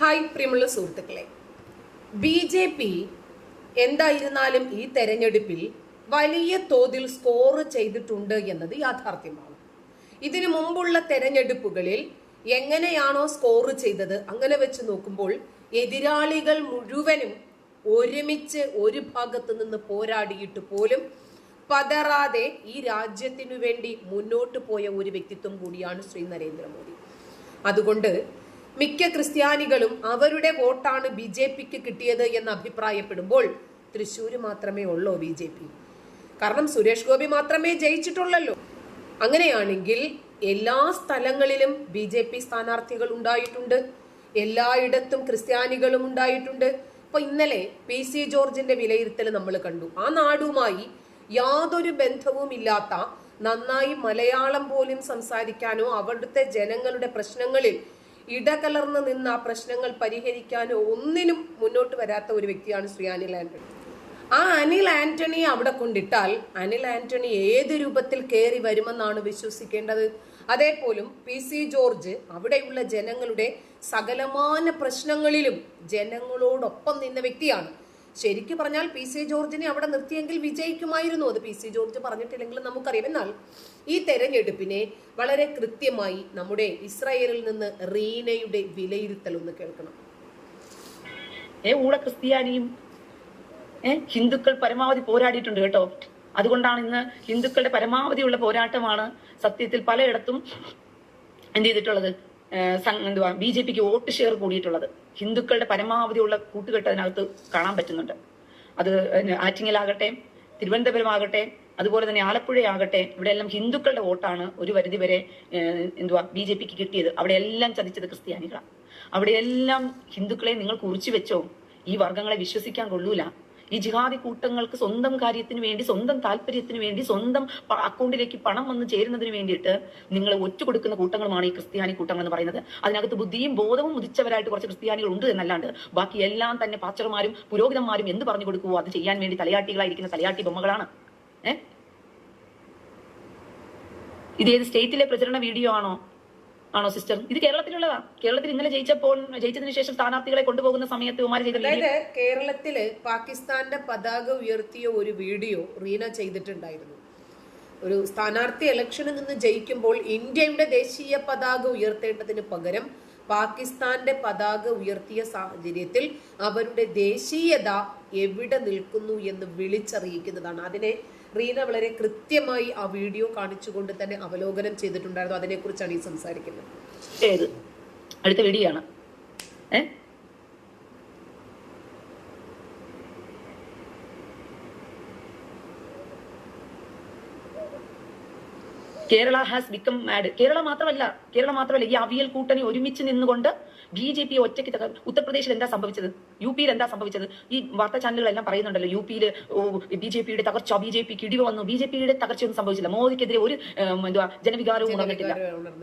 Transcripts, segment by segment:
Hi പ്രിയമുള്ള സുഹൃത്തുക്കളെ. B J P എന്തായിരുന്നാലും ഈ തെരഞ്ഞെടുപ്പിൽ വലിയ തോതിൽ സ്കോർ ചെയ്തിട്ടുണ്ട് എന്നത് യാഥാർത്ഥ്യമാണ്. ഇതിനു മുമ്പുള്ള തെരഞ്ഞെടുപ്പുകളിൽ എങ്ങനെയാണോ സ്കോർ ചെയ്തത് അങ്ങനെ വെച്ച് നോക്കുമ്പോൾ എതിരാളികൾ മുഴുവനും ഒരുമിച്ച് ഒരു ഭാഗത്ത് നിന്ന് പോരാടിയിട്ട് പോലും പതറാതെ ഈ രാജ്യത്തിനു വേണ്ടി മുന്നോട്ട് പോയ ഒരു വ്യക്തിത്വം കൂടിയാണ് ശ്രീ നരേന്ദ്രമോദി. അതുകൊണ്ട് മിക്ക ക്രിസ്ത്യാനികളും അവരുടെ വോട്ടാണ് ബി ജെ പിക്ക് കിട്ടിയത് എന്ന് അഭിപ്രായപ്പെടുമ്പോൾ തൃശ്ശൂര് മാത്രമേ ഉള്ളൂ ബി ജെ പി? കാരണം സുരേഷ് ഗോപി മാത്രമേ ജയിച്ചിട്ടുള്ളല്ലോ. അങ്ങനെയാണെങ്കിൽ എല്ലാ സ്ഥലങ്ങളിലും ബി ജെ പി സ്ഥാനാർത്ഥികൾ ഉണ്ടായിട്ടുണ്ട്. എല്ലായിടത്തും ക്രിസ്ത്യാനികളും ഉണ്ടായിട്ടുണ്ട്. അപ്പൊ ഇന്നലെ പി സി ജോർജിന്റെ വിലയിരുത്തൽ നമ്മൾ കണ്ടു. ആ നാടുമായി യാതൊരു ബന്ധവും ഇല്ലാത്ത നന്നായി മലയാളം പോലും സംസാരിക്കാനോ അവിടുത്തെ ജനങ്ങളുടെ പ്രശ്നങ്ങളിൽ ഇടകലർന്ന് നിന്ന് ആ പ്രശ്നങ്ങൾ പരിഹരിക്കാനോ ഒന്നിനും മുന്നോട്ട് വരാത്ത ഒരു വ്യക്തിയാണ് ശ്രീ അനിൽ ആന്റണി. ആ അനിൽ ആന്റണിയെ അവിടെ കൊണ്ടിട്ടാൽ അനിൽ ആന്റണി ഏത് രൂപത്തിൽ കയറി വരുമെന്നാണ് വിശ്വസിക്കേണ്ടത്? അതേപോലും പി സി ജോർജ് അവിടെയുള്ള ജനങ്ങളുടെ സകലമാന പ്രശ്നങ്ങളിലും ജനങ്ങളോടൊപ്പം നിന്ന വ്യക്തിയാണ്. ശരിക്കു പറഞ്ഞാൽ പി സി ജോർജിനെ അവിടെ നിർത്തിയെങ്കിൽ വിജയിക്കുമായിരുന്നു. അത് പി സി ജോർജ് പറഞ്ഞിട്ടില്ലെങ്കിൽ നമുക്കറിയാം. എന്നാൽ ഈ തെരഞ്ഞെടുപ്പിനെ വളരെ കൃത്യമായി നമ്മുടെ ഇസ്രായേലിൽ നിന്ന് റീനയുടെ വിലയിരുത്തൽ ഒന്ന് കേൾക്കണം. ഏ ഊള ക്രിസ്ത്യാനിയും ഏ ഹിന്ദുക്കൾ പരമാവധി പോരാടിയിട്ടുണ്ട് കേട്ടോ. അതുകൊണ്ടാണ് ഇന്ന് ഹിന്ദുക്കളുടെ പരമാവധിയുള്ള പോരാട്ടമാണ് സത്യത്തിൽ പലയിടത്തും എന്ത് ചെയ്തിട്ടുള്ളത്? എന്തുവാ ബി ജെ പിക്ക് വോട്ട് ഷെയർ കൂടിയിട്ടുള്ളത്. ഹിന്ദുക്കളുടെ പരമാവധിയുള്ള കൂട്ടുകെട്ട് അതിനകത്ത് കാണാൻ പറ്റുന്നുണ്ട്. അത് ആറ്റിങ്ങലാകട്ടെ തിരുവനന്തപുരം ആകട്ടെ അതുപോലെ തന്നെ ആലപ്പുഴയാകട്ടെ ഇവിടെയെല്ലാം ഹിന്ദുക്കളുടെ വോട്ടാണ് ഒരു പരിധി വരെ ഏ, എന്തുവാ ബി ജെ പിക്ക് കിട്ടിയത്. അവിടെ എല്ലാം ചതിച്ചത് ക്രിസ്ത്യാനികളാണ് അവിടെയെല്ലാം ഹിന്ദുക്കളെ നിങ്ങൾ കുറിച്ചു വെച്ചോ? ഈ വർഗങ്ങളെ വിശ്വസിക്കാൻ കൊള്ളൂല. ഈ ജിഹാദി കൂട്ടങ്ങൾക്ക് സ്വന്തം കാര്യത്തിന് വേണ്ടി സ്വന്തം താല്പര്യത്തിന് വേണ്ടി സ്വന്തം അക്കൗണ്ടിലേക്ക് പണം വന്ന് ചേരുന്നതിന് വേണ്ടിയിട്ട് നിങ്ങൾ ഒറ്റ കൊടുക്കുന്ന കൂട്ടങ്ങളുമാണ് ഈ ക്രിസ്ത്യാനി കൂട്ടങ്ങൾ എന്ന് പറയുന്നത്. അതിനകത്ത് ബുദ്ധിയും ബോധവും ഉദിച്ചവരായിട്ട് കുറച്ച് ക്രിസ്ത്യാനികൾ ഉണ്ട് എന്നല്ലാണ്ട് ബാക്കി എല്ലാം തന്നെ പാച്ചർമാരും പുരോഹിതന്മാരും എന്ത് പറഞ്ഞു കൊടുക്കുവോ അത് ചെയ്യാൻ വേണ്ടി തലയാട്ടികളായിരിക്കുന്ന തലയാട്ടി ബൊമ്മകളാണ്. ഏഹ് ഇത് ഏത് സ്റ്റേറ്റിലെ പ്രചരണ വീഡിയോ ആണോ? ആണോ സിസ്റ്റർ? ഇത് കേരളത്തിലുള്ളതാ. കേരളത്തിൽ ഇന്നലെ ജയിച്ചപ്പോൾ ജയിച്ചതിന് ശേഷം സ്ഥാനാർത്ഥികളെ കൊണ്ടുപോകുന്ന സമയത്ത് ഉമാര് ചെയ്ത കേരളത്തിൽ പാകിസ്ഥാന്റെ പതാക ഉയർത്തിയ ഒരു വീഡിയോ റീന ചെയ്തിട്ടുണ്ടായിരുന്നു. ഒരു സ്ഥാനാർത്ഥി ഇലക്ഷനിൽ നിന്ന് ജയിക്കുമ്പോൾ ഇന്ത്യയുടെ ദേശീയ പതാക ഉയർത്തേണ്ടതിന് പകരം പാകിസ്ഥാന്റെ പതാക ഉയർത്തിയ സാഹചര്യത്തിൽ അവരുടെ ദേശീയത എവിടെ നിൽക്കുന്നു എന്ന് വിളിച്ചറിയിക്കുന്നതാണ്. അതിനെ റീന വളരെ കൃത്യമായി ആ വീഡിയോ കാണിച്ചുകൊണ്ട് തന്നെ അവലോകനം ചെയ്തിട്ടുണ്ടായിരുന്നു. അതിനെക്കുറിച്ചാണ് ഈ സംസാരിക്കുന്നത്. ഏത്? അടുത്ത വീഡിയോ ആണ്. Kerala has become mad Kerala മാത്രമല്ല കേരള മാത്രമല്ല ഈ അവിയൽ കൂട്ടണി ഒരുമിച്ച് നിന്നുകൊണ്ട് ബി ജെ പി ഒറ്റയ്ക്ക് ഉത്തർപ്രദേശിൽ എന്താ സംഭവിച്ചത്? യു പിയിൽ എന്താ സംഭവിച്ചത്? ഈ വാർത്താ ചാനലുകളെല്ലാം പറയുന്നുണ്ടല്ലോ യു പിയിൽ ബി ജെ പിയുടെ തകർച്ച ബി ജെ പിക്ക് ഇടിവ് വന്നു ബി ജെ പിയുടെ തകർച്ചയൊന്നും സംഭവിച്ചില്ല. മോദിക്കെതിരെ ഒരു എന്താ എന്തുവാ ജനവികാരവും ഉണർന്നിട്ടില്ല.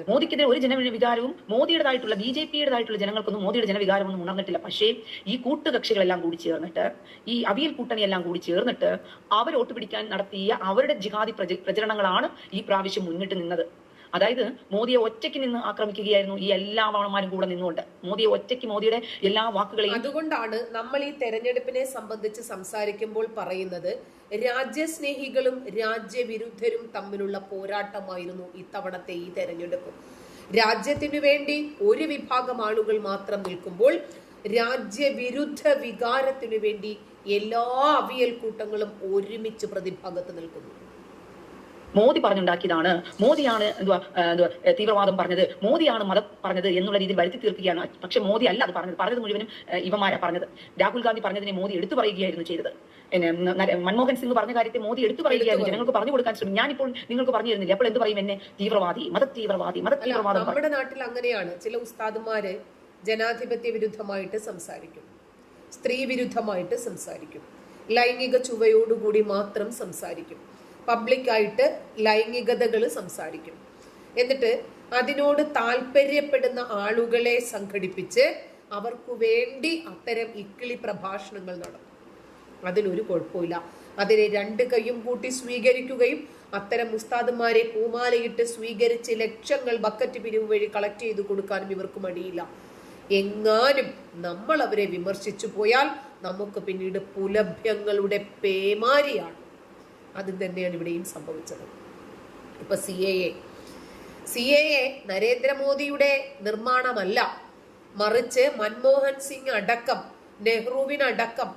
മോദിക്കെതിരെ ഒരു ജനവികാരവും മോദിയുടേതായിട്ടുള്ള ബി ജെ പിയുടേതായിട്ടുള്ള ജനങ്ങൾക്കൊന്നും മോദിയുടെ ജനവികാരമൊന്നും ഉണർന്നിട്ടില്ല. പക്ഷേ ഈ കൂട്ടുകക്ഷികളെല്ലാം കൂടി ചേർന്നിട്ട് ഈ അവിയൽ കൂട്ടണിയെല്ലാം കൂടി ചേർന്നിട്ട് അവർ വോട്ട് പിടിക്കാൻ നടത്തിയ അവരുടെ ജിഹാദി പ്രച- പ്രചരണങ്ങളാണ് ഈ പ്രാവശ്യം മുന്നിട്ട് നിന്നത്. അതായത് മോദിയെ ഒറ്റയ്ക്ക് നിന്ന് ആക്രമിക്കുകയായിരുന്നു ഈ എല്ലാ വാണന്മാരും കൂടെ നിന്നുകൊണ്ട്. മോദിയെ ഒറ്റയ്ക്ക് മോദിയുടെ എല്ലാ വാക്കുകളെയും അതുകൊണ്ടാണ് നമ്മൾ ഈ തെരഞ്ഞെടുപ്പിനെ സംബന്ധിച്ച് സംസാരിക്കുമ്പോൾ പറയുന്നത് രാജ്യസ്നേഹികളും രാജ്യവിരുദ്ധരും തമ്മിലുള്ള പോരാട്ടമായിരുന്നു ഇത്തവണത്തെ ഈ തെരഞ്ഞെടുപ്പ്. രാജ്യത്തിനു വേണ്ടി ഒരു വിഭാഗം ആളുകൾ മാത്രം നിൽക്കുമ്പോൾ രാജ്യവിരുദ്ധ വികാരത്തിനു വേണ്ടി എല്ലാ അവിയൽ കൂട്ടങ്ങളും ഒരുമിച്ച് പ്രതിഭാഗത്ത് നിൽക്കുന്നു. മോദി പറഞ്ഞുണ്ടാക്കിയതാണ്. മോദിയാണ് എന്തുവാ എന്തുവാ തീവ്രവാദം പറഞ്ഞത്. മോദിയാണ് മതം പറഞ്ഞത് എന്നുള്ള രീതിയിൽ വരുത്തി തീർക്കുകയാണ്. പക്ഷെ മോദി അല്ല അത് പറഞ്ഞത്. പറഞ്ഞത് മുഴുവനും ഇവമാരാ പറഞ്ഞത്. രാഹുൽ ഗാന്ധി പറഞ്ഞതിനെ മോദി എടുത്തു പറയുകയായിരുന്നു ചെയ്തത്. പിന്നെ മൻമോഹൻ സിംഗ് പറഞ്ഞ കാര്യത്തെ മോദി എടുത്തു പറയുകയായിരുന്നു. ജനങ്ങൾക്ക് പറഞ്ഞു കൊടുക്കാൻ ശ്രമിക്കും ഞാനിപ്പോൾ നിങ്ങൾക്ക് പറഞ്ഞു തരുന്നില്ല. അപ്പോൾ എന്ത് പറയും എന്നെ? തീവ്രവാദി മത തീവ്രവാദി മത തീവ്രവാദം നമ്മുടെ നാട്ടിൽ അങ്ങനെയാണ്. ചില ഉസ്താദുമാര് ജനാധിപത്യ വിരുദ്ധമായിട്ട് സംസാരിക്കും. സ്ത്രീ വിരുദ്ധമായിട്ട് സംസാരിക്കും. ലൈംഗിക ചുവയോടുകൂടി മാത്രം സംസാരിക്കും. പബ്ലിക്കായിട്ട് ലൈംഗികതകൾ സംസാരിക്കും. എന്നിട്ട് അതിനോട് താല്പര്യപ്പെടുന്ന ആളുകളെ സംഘടിപ്പിച്ച് അവർക്കു വേണ്ടി അത്തരം ഇക്കിളി പ്രഭാഷണങ്ങൾ നടത്തും. അതിനൊരു കുഴപ്പമില്ല. അതിനെ രണ്ട് കൈയും കൂട്ടി സ്വീകരിക്കുകയും അത്തരം ഉസ്താദുമാരെ പൂമാലയിട്ട് സ്വീകരിച്ച് ലക്ഷങ്ങൾ ബക്കറ്റ് പിരിവ് വഴി കളക്ട് ചെയ്ത് കൊടുക്കാനും ഇവർക്ക് മടിയില്ല. എങ്ങാനും നമ്മൾ അവരെ വിമർശിച്ചു പോയാൽ നമുക്ക് പിന്നീട് പുലഭ്യങ്ങളുടെ പേമാരിയാണ്. അത് തന്നെയാണ് ഇവിടെയും സംഭവിച്ചത്. ഇപ്പൊ C A A C A A നരേന്ദ്രമോദിയുടെ നിർമ്മാണമല്ല. മറിച്ച് മൻമോഹൻ സിംഗ് അടക്കം നെഹ്റുവിനടക്കം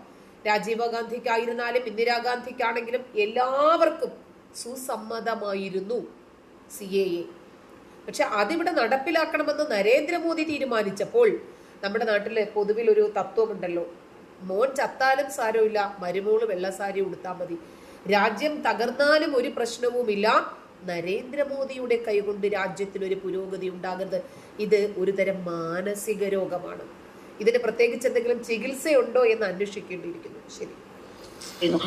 രാജീവ് ഗാന്ധിക്കായിരുന്നാലും ഇന്ദിരാഗാന്ധിക്കാണെങ്കിലും എല്ലാവർക്കും സുസമ്മതമായിരുന്നു സി എ എ പക്ഷെ അതിവിടെ നടപ്പിലാക്കണമെന്ന് നരേന്ദ്രമോദി തീരുമാനിച്ചപ്പോൾ നമ്മുടെ നാട്ടിലെ പൊതുവിൽ ഒരു തത്വമുണ്ടല്ലോ. മോൻ ചത്താലും സാരമില്ല മരുമോൾ വെള്ളസാരി ഉടുത്താൽ മതി. രാജ്യം തകർന്നാലും ഒരു പ്രശ്നവുമില്ല. നരേന്ദ്രമോദിയുടെ കൈകൊണ്ട് രാജ്യത്തിന് ഒരു പുരോഗതി ഉണ്ടാകരുത്. ഇത് ഒരു തരം മാനസിക രോഗമാണ്. ഇതിന് പ്രത്യേകിച്ച് എന്തെങ്കിലും ചികിത്സയുണ്ടോ എന്ന് അന്വേഷിക്കേണ്ടിയിരിക്കുന്നു. ശരി.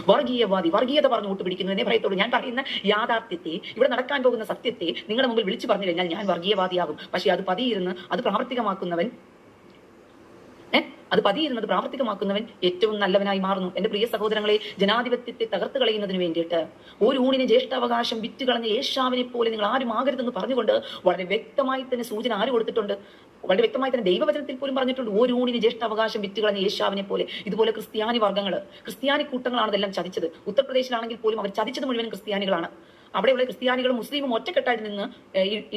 വർഗീയവാദി വർഗീയത പറഞ്ഞു വോട്ട് പിടിക്കുന്നു എന്നേ പറയത്തുള്ളൂ. ഞാൻ പറയുന്ന യാഥാർത്ഥ്യത്തെ ഇവിടെ നടക്കാൻ പോകുന്ന സത്യത്തെ നിങ്ങളുടെ മുമ്പിൽ വിളിച്ചു പറഞ്ഞു കഴിഞ്ഞാൽ ഞാൻ വർഗീയവാദിയാകും. പക്ഷെ അത് പതിയിരുന്ന് അത് പ്രാവർത്തികമാക്കുന്നവൻ അത് പതിയിരുന്നത് പ്രാവർത്തികമാക്കുന്നവൻ ഏറ്റവും നല്ലവനായി മാറുന്നു. എന്റെ പ്രിയ സഹോദരങ്ങളെ ജനാധിപത്യത്തെ തകർത്ത് കളയുന്നതിന് വേണ്ടിയിട്ട് ഒരു ഊണിന് ജ്യേഷ്ഠാവകാശം വിറ്റ് കളഞ്ഞ യേശാവിനെ പോലെ നിങ്ങൾ ആരും ആകരുതെന്ന് പറഞ്ഞുകൊണ്ട് വളരെ വ്യക്തമായി തന്നെ സൂചന ആര് കൊടുത്തിട്ടുണ്ട്? വളരെ വ്യക്തമായി തന്നെ ദൈവവചനത്തിൽ പോലും പറഞ്ഞിട്ടുണ്ട്. ഒരു ഊണിന് ജ്യേഷ്ഠാവകാശം വിറ്റ് കളഞ്ഞ യേശാവിനെ പോലെ. ഇതുപോലെ ക്രിസ്ത്യാനി വർഗങ്ങൾ ക്രിസ്ത്യാനി കൂട്ടങ്ങളാണ് ഇതെല്ലാം ചതിച്ചത്. ഉത്തർപ്രദേശിലാണെങ്കിൽ പോലും അവർ ചതിച്ചത് മുഴുവൻ ക്രിസ്ത്യാനികളാണ്. അവിടെയുള്ള ക്രിസ്ത്യാനികളും മുസ്ലിമും ഒറ്റക്കെട്ടായിട്ട് നിന്ന്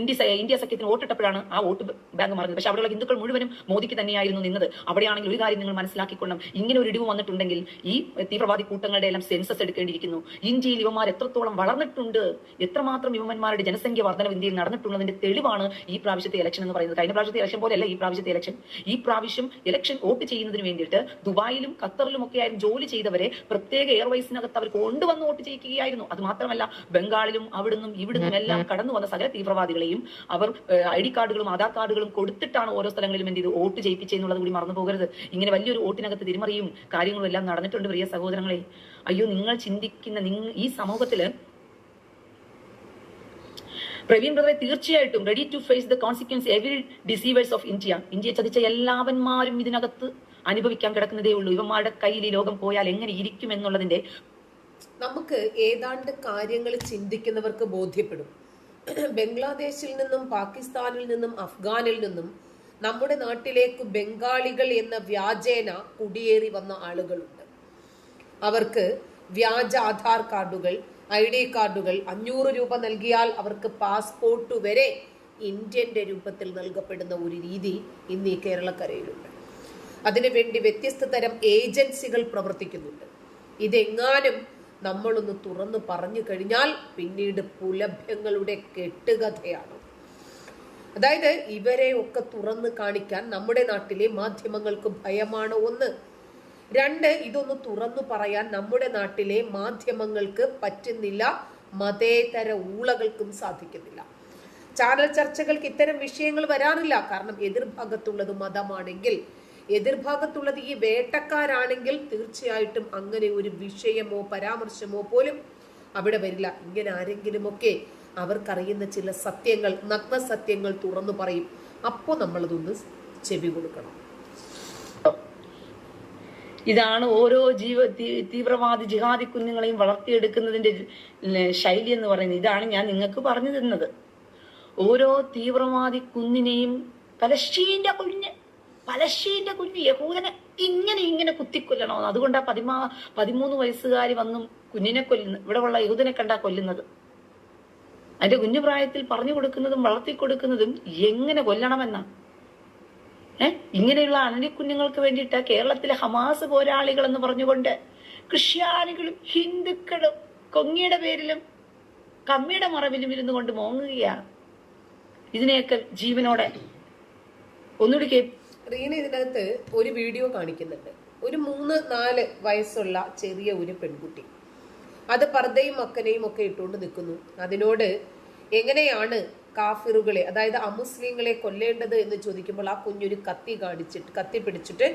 ഇന്ത്യ ഇന്ത്യ സഖ്യത്തിന് വോട്ടിട്ടപ്പോഴാണ് ആ വോട്ട് ബാങ്ക് മാറുന്നത്. പക്ഷെ അവിടെയുള്ള ഹിന്ദുക്കൾ മുഴുവനും മോദിക്ക് തന്നെയായിരുന്നു നിന്നത്. അവിടെയാണെങ്കിൽ ഒരു കാര്യം നിങ്ങൾ മനസ്സിലാക്കിക്കൊള്ളണം. ഇങ്ങനെ ഒരു ഇടിവ് വന്നിട്ടുണ്ടെങ്കിൽ ഈ തീവ്രവാദി കൂട്ടങ്ങളുടെ എല്ലാം സെൻസസ് എടുക്കേണ്ടിയിരിക്കുന്നു. ഇന്ത്യയിൽ ഇവന്മാർ എത്രത്തോളം വളർന്നിട്ടുണ്ട് എത്രമാത്രം യുവന്മാരുടെ ജനസംഖ്യ വർധന ഇന്ത്യയിൽ നടന്നിട്ടുള്ളതിന്റെ തെളിവാണ് ഈ പ്രാവശ്യത്തെ ഇലക്ഷൻ എന്ന് പറയുന്നത്. കഴിഞ്ഞ പ്രാവശ്യത്തെ ഇലക്ഷൻ പോലെയല്ല ഈ പ്രാവശ്യത്തെ ഇലക്ഷൻ ഈ പ്രാവശ്യം ഇലക്ഷൻ വോട്ട് ചെയ്യുന്നതിന് വേണ്ടിയിട്ട് ദുബായിലും ഖത്തറിലും ഒക്കെ ആയിരുന്നു ജോലി ചെയ്തവരെ പ്രത്യേക എയർവൈസിനകത്ത് അവർ കൊണ്ടുവന്ന് വോട്ട് ചെയ്യിക്കുകയായിരുന്നു. അത് മാത്രമല്ല ബംഗാളിലും അവിടുന്നും ഇവിടുന്നും എല്ലാം കടന്നു വന്ന സകല തീവ്രവാദികളെയും അവർ ഐ ഡി കാർഡുകളും ആധാർ കാർഡുകളും കൊടുത്തിട്ടാണ് ഓരോ സ്ഥലങ്ങളിലും എന്ത് ചെയ്ത് വോട്ട് ചെയ്യിപ്പിച്ചെന്നുള്ളത് കൂടി മറന്നു പോകരുത്. ഇങ്ങനെ വലിയൊരു വോട്ടിനകത്ത് തിരിമറിയും കാര്യങ്ങളും എല്ലാം നടന്നിട്ടുണ്ട് പ്രിയ സഹോദരങ്ങളെ. അയ്യോ നിങ്ങൾ ചിന്തിക്കുന്ന ഈ സമൂഹത്തിൽ പ്രവീൺ ബ്രദറെ തീർച്ചയായിട്ടും ready to face the consequence every deceivers of India ഇന്ത്യയെ ചതിച്ച എല്ലാവന്മാരും ഇതിനകത്ത് അനുഭവിക്കാൻ കിടക്കുന്നതേ ഉള്ളൂ. ഇവന്മാരുടെ കയ്യിൽ ഈ ലോകം പോയാൽ എങ്ങനെ ഇരിക്കും എന്നുള്ളതിന്റെ നമുക്ക് ഏതാണ്ട് കാര്യങ്ങൾ ചിന്തിക്കുന്നവർക്ക് ബോധ്യപ്പെടും. ബംഗ്ലാദേശിൽ നിന്നും പാകിസ്ഥാനിൽ നിന്നും അഫ്ഗാനിൽ നിന്നും നമ്മുടെ നാട്ടിലേക്ക് ബംഗാളികൾ എന്ന വ്യാജേന കുടിയേറി വന്ന ആളുകളുണ്ട്. അവർക്ക് വ്യാജ ആധാർ കാർഡുകൾ ഐ ഡി കാർഡുകൾ അഞ്ഞൂറ് രൂപ നൽകിയാൽ അവർക്ക് പാസ്പോർട്ട് വരെ ഇന്ത്യന്റെ രൂപത്തിൽ നൽകപ്പെടുന്ന ഒരു രീതി ഇന്ന് ഈ കേരളക്കരയിലുണ്ട്. അതിനുവേണ്ടി വ്യത്യസ്ത തരം ഏജൻസികൾ പ്രവർത്തിക്കുന്നുണ്ട്. ഇതെങ്ങാനും നമ്മളൊന്ന് തുറന്നു പറഞ്ഞു കഴിഞ്ഞാൽ പിന്നീട് പുലഭ്യങ്ങളുടെ കെട്ടുകഥയാണ്. അതായത് ഇവരെ ഒക്കെ തുറന്ന് കാണിക്കാൻ നമ്മുടെ നാട്ടിലെ മാധ്യമങ്ങൾക്ക് ഭയമാണ് ഒന്ന്. രണ്ട് ഇതൊന്ന് തുറന്നു പറയാൻ നമ്മുടെ നാട്ടിലെ മാധ്യമങ്ങൾക്ക് പറ്റുന്നില്ല മതേതര ഊളകൾക്കും സാധിക്കുന്നില്ല. ചാനൽ ചർച്ചകൾക്ക് ഇത്തരം വിഷയങ്ങൾ വരാറില്ല. കാരണം എതിർഭാഗത്തുള്ളത് മതമാണെങ്കിൽ എതിർഭാഗത്തുള്ളത് ഈ വേട്ടക്കാരാണെങ്കിൽ തീർച്ചയായിട്ടും അങ്ങനെ ഒരു വിഷയമോ പരാമർശമോ പോലും അവിടെ വരില്ല. ഇങ്ങനെ ആരെങ്കിലുമൊക്കെ അവർക്കറിയുന്ന ചില സത്യങ്ങൾ നഗ്ന സത്യങ്ങൾ തുറന്നു പറയും. അപ്പോൾ നമ്മളതൊന്ന് ചെവി കൊടുക്കണം. ഇതാണ് ഓരോ ജീവ തീവ്രവാദി ജിഹാദി കുഞ്ഞുങ്ങളെയും വളർത്തിയെടുക്കുന്നതിന്റെ ശൈലി എന്ന് പറയുന്നത്. ഇതാണ് ഞാൻ നിങ്ങൾക്ക് പറഞ്ഞു തരുന്നത്. ഓരോ തീവ്രവാദി കുഞ്ഞിനെയും പലശ്ശീന്റെ കുഞ്ഞ് പലശീന്റെ കുഞ്ഞു യഹൂദനെ ഇങ്ങനെ ഇങ്ങനെ കുത്തിക്കൊല്ലണോ അതുകൊണ്ടാ പതിമാ പതിമൂന്ന് വയസ്സുകാരി വന്നും കുഞ്ഞിനെ കൊല്ലുന്നത് ഇവിടെ ഉള്ള യഹൂദനെ കണ്ടാ കൊല്ലുന്നത്. അതിന്റെ കുഞ്ഞു പ്രായത്തിൽ പറഞ്ഞു കൊടുക്കുന്നതും വളർത്തി കൊടുക്കുന്നതും എങ്ങനെ കൊല്ലണമെന്നാ? ഏഹ് ഇങ്ങനെയുള്ള അനലിക്കുഞ്ഞുങ്ങൾക്ക് വേണ്ടിയിട്ട് കേരളത്തിലെ ഹമാസ് പോരാളികൾ എന്ന് പറഞ്ഞുകൊണ്ട് ക്രിസ്ത്യാനികളും ഹിന്ദുക്കളും കൊങ്ങിയുടെ പേരിലും കമ്മിയുടെ മറവിലും ഇരുന്നു കൊണ്ട് മോങ്ങുകയാണ്. ഇതിനെയൊക്കെ ജീവനോടെ ഒന്നുകൂടി റീന ഇതിനകത്ത് ഒരു വീഡിയോ കാണിക്കുന്നുണ്ട്. ഒരു മൂന്ന് നാല് വയസ്സുള്ള ചെറിയ ഒരു പെൺകുട്ടി. അത് പർദ്ദയും മക്കനെയും ഒക്കെ ഇട്ടുകൊണ്ട് നിൽക്കുന്നു. അതിനോട് എങ്ങനെയാണ് കാഫിറുകളെ അതായത് അമുസ്ലിങ്ങളെ കൊല്ലേണ്ടത് എന്ന് ചോദിക്കുമ്പോൾ ആ കുഞ്ഞൊരു കത്തി കാണിച്ചിട്ട് കത്തി പിടിച്ചിട്ട്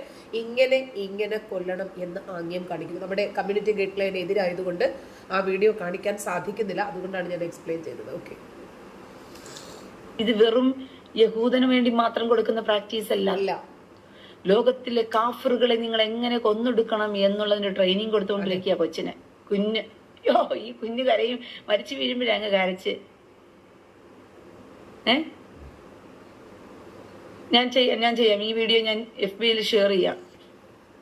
ഇങ്ങനെ ഇങ്ങനെ കൊല്ലണം എന്ന് ആംഗ്യം കാണിക്കുന്നു. നമ്മുടെ കമ്മ്യൂണിറ്റി ഗൈഡ് ലൈൻ എതിരായതുകൊണ്ട് ആ വീഡിയോ കാണിക്കാൻ സാധിക്കുന്നില്ല. അതുകൊണ്ടാണ് ഞാൻ എക്സ്പ്ലെയിൻ ചെയ്തത്. ഓക്കെ ഇത് വെറും യഹൂദന് വേണ്ടി മാത്രം കൊടുക്കുന്ന പ്രാക്ടീസ് അല്ല. ലോകത്തിലെ കാഫറുകളെ നിങ്ങൾ എങ്ങനെ കൊന്നൊടുക്കണം എന്നുള്ളതിന്റെ ട്രെയിനിങ് കൊടുത്തുകൊണ്ടിരിക്കുക കൊച്ചിനെ. കുഞ്ഞ്. യോ ഈ കുഞ്ഞ് കരയും. മരിച്ചു വീഴുമ്പോഴേ അങ്ങ് കരച്ച്. ഏ? ഞാൻ ചെയ്യാം ഞാൻ ചെയ്യാം. ഈ വീഡിയോ ഞാൻ എഫ് ബിയിൽ ഷെയർ ചെയ്യാം.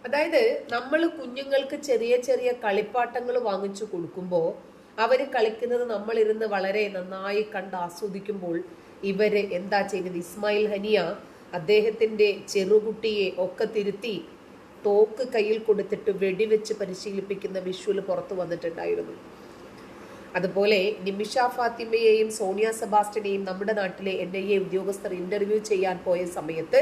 അതായത് നമ്മൾ കുഞ്ഞുങ്ങൾക്ക് ചെറിയ ചെറിയ കളിപ്പാട്ടങ്ങൾ വാങ്ങിച്ചു കൊടുക്കുമ്പോൾ അവർ കളിക്കുന്നത് നമ്മളിരുന്ന് വളരെ നന്നായി കണ്ട് ആസ്വദിക്കുമ്പോൾ ഇവർ എന്താ ചെയ്തത്? ഇസ്മായിൽ ഹനിയ അദ്ദേഹത്തിന്റെ ചെറുകുട്ടിയെ ഒക്കെ തിരുത്തി തോക്ക് കയ്യിൽ കൊടുത്തിട്ട് വെടിവെച്ച് പരിശീലിപ്പിക്കുന്ന വിഷ്വൽ പുറത്തു വന്നിട്ടുണ്ടായിരുന്നു. അതുപോലെ നിമിഷ ഫാത്തിമയെയും സോണിയ സെബാസ്റ്റ്യനെയും നമ്മുടെ നാട്ടിലെ എൻ ഐ എ ഉദ്യോഗസ്ഥർ ഇന്റർവ്യൂ ചെയ്യാൻ പോയ സമയത്ത്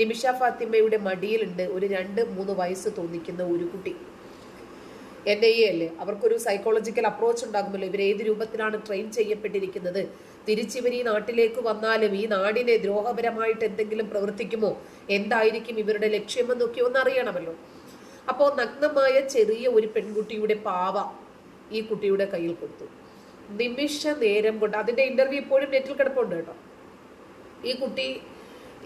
നിമിഷ ഫാത്തിമയുടെ മടിയിലുണ്ട് ഒരു രണ്ട് മൂന്ന് വയസ്സ് തോന്നിക്കുന്ന ഒരു കുട്ടി. എൻ ഐ എ അല്ലേ? അവർക്കൊരു സൈക്കോളജിക്കൽ അപ്രോച്ച് ഉണ്ടാകുമല്ലോ. ഇവർ ഏത് രൂപത്തിലാണ് ട്രെയിൻ ചെയ്യപ്പെട്ടിരിക്കുന്നത്? തിരിച്ചിവർ ഈ നാട്ടിലേക്ക് വന്നാലും ഈ നാടിനെ ദ്രോഹപരമായിട്ട് എന്തെങ്കിലും പ്രവർത്തിക്കുമോ? എന്തായിരിക്കും ഇവരുടെ ലക്ഷ്യമെന്നൊക്കെ ഒന്ന് അറിയണമല്ലോ അപ്പോൾ നഗ്നമായ ചെറിയ ഒരു പെൺകുട്ടിയുടെ പാവ ഈ കുട്ടിയുടെ കയ്യിൽ കൊടുത്തു. നിമിഷ നേരം കൊണ്ട് അതിന്റെ ഇന്റർവ്യൂ ഇപ്പോഴും നെറ്റിൽ കിടപ്പുണ്ട് കേട്ടോ. ഈ കുട്ടി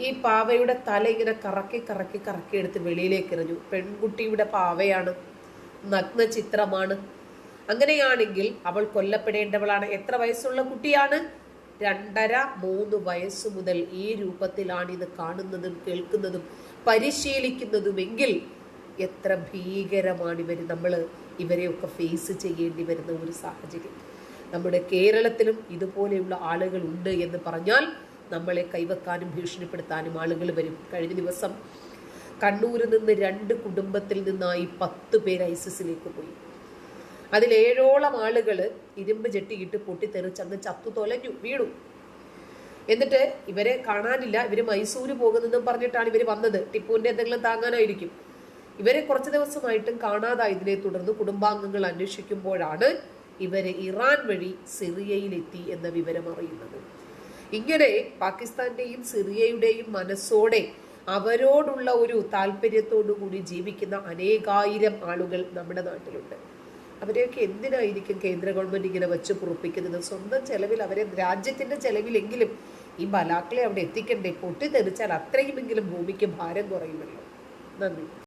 ഈ പാവയുടെ തല ഇങ്ങനെ കറക്കി കറക്കി കറക്കി എടുത്ത് വെളിയിലേക്ക് എറിഞ്ഞു. പെൺകുട്ടിയുടെ പാവയാണ് നഗ്ന ചിത്രമാണ്. അങ്ങനെയാണെങ്കിൽ അവൾ കൊല്ലപ്പെടേണ്ടവളാണ്. എത്ര വയസ്സുള്ള കുട്ടിയാണ്? രണ്ടര മൂന്ന് വയസ്സ് മുതൽ ഈ രൂപത്തിലാണ് ഇത് കാണുന്നതും കേൾക്കുന്നതും പരിശീലിക്കുന്നതുമെങ്കിൽ എത്ര ഭീകരമാണ് ഇവർ നമ്മൾ ഇവരെയൊക്കെ ഫേസ് ചെയ്യേണ്ടി വരുന്ന ഒരു സാഹചര്യം. നമ്മുടെ കേരളത്തിലും ഇതുപോലെയുള്ള ആളുകൾ ഉണ്ട് എന്ന് പറഞ്ഞാൽ നമ്മളെ കൈവെക്കാനും ഭീഷണിപ്പെടുത്താനും ആളുകൾ വരും. കഴിഞ്ഞ ദിവസം കണ്ണൂരിൽ നിന്ന് രണ്ട് കുടുംബത്തിൽ നിന്നായി പത്ത് പേര് ഐസിസിലേക്ക് പോയി. അതിൽ ഏഴോളം ആളുകൾ ഇരുമ്പ് ചെട്ടിയിട്ട് പൊട്ടിത്തെറിച്ച് അങ്ങ് ചത്തു തൊലഞ്ഞു വീണു. എന്നിട്ട് ഇവരെ കാണാനില്ല. ഇവർ മൈസൂര് പോകുന്നെന്നും പറഞ്ഞിട്ടാണ് ഇവർ വന്നത്. ടിപ്പുവിന്റെ എന്തെങ്കിലും താങ്ങാനായിരിക്കും. ഇവരെ കുറച്ച് ദിവസമായിട്ടും കാണാതായതിനെ തുടർന്ന് കുടുംബാംഗങ്ങൾ അന്വേഷിക്കുമ്പോഴാണ് ഇവരെ ഇറാൻ വഴി സിറിയയിലെത്തി എന്ന വിവരം അറിയുന്നത്. ഇങ്ങനെ പാകിസ്ഥാന്റെയും സിറിയയുടെയും മനസ്സോടെ അവരോടുള്ള ഒരു താല്പര്യത്തോടു കൂടി ജീവിക്കുന്ന അനേകായിരം ആളുകൾ നമ്മുടെ നാട്ടിലുണ്ട്. അവരെയൊക്കെ എന്തിനായിരിക്കും കേന്ദ്ര ഗവൺമെന്റ് ഇങ്ങനെ വെച്ച് പുറപ്പിക്കുന്നത്? സ്വന്തം ചെലവിൽ അവരെ രാജ്യത്തിന്റെ ചെലവിലെങ്കിലും ഈ ബലാക്കളെ അവിടെ എത്തിക്കണ്ടേ? പൊട്ടിത്തെറിച്ചാൽ അത്രയുമെങ്കിലും ഭൂമിക്ക് ഭാരം കുറയുമല്ലോ. നന്ദി.